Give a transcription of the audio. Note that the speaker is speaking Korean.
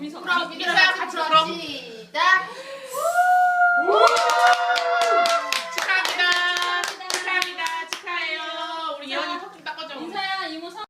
미소. 그럼 미소야 같이 불어. 시작.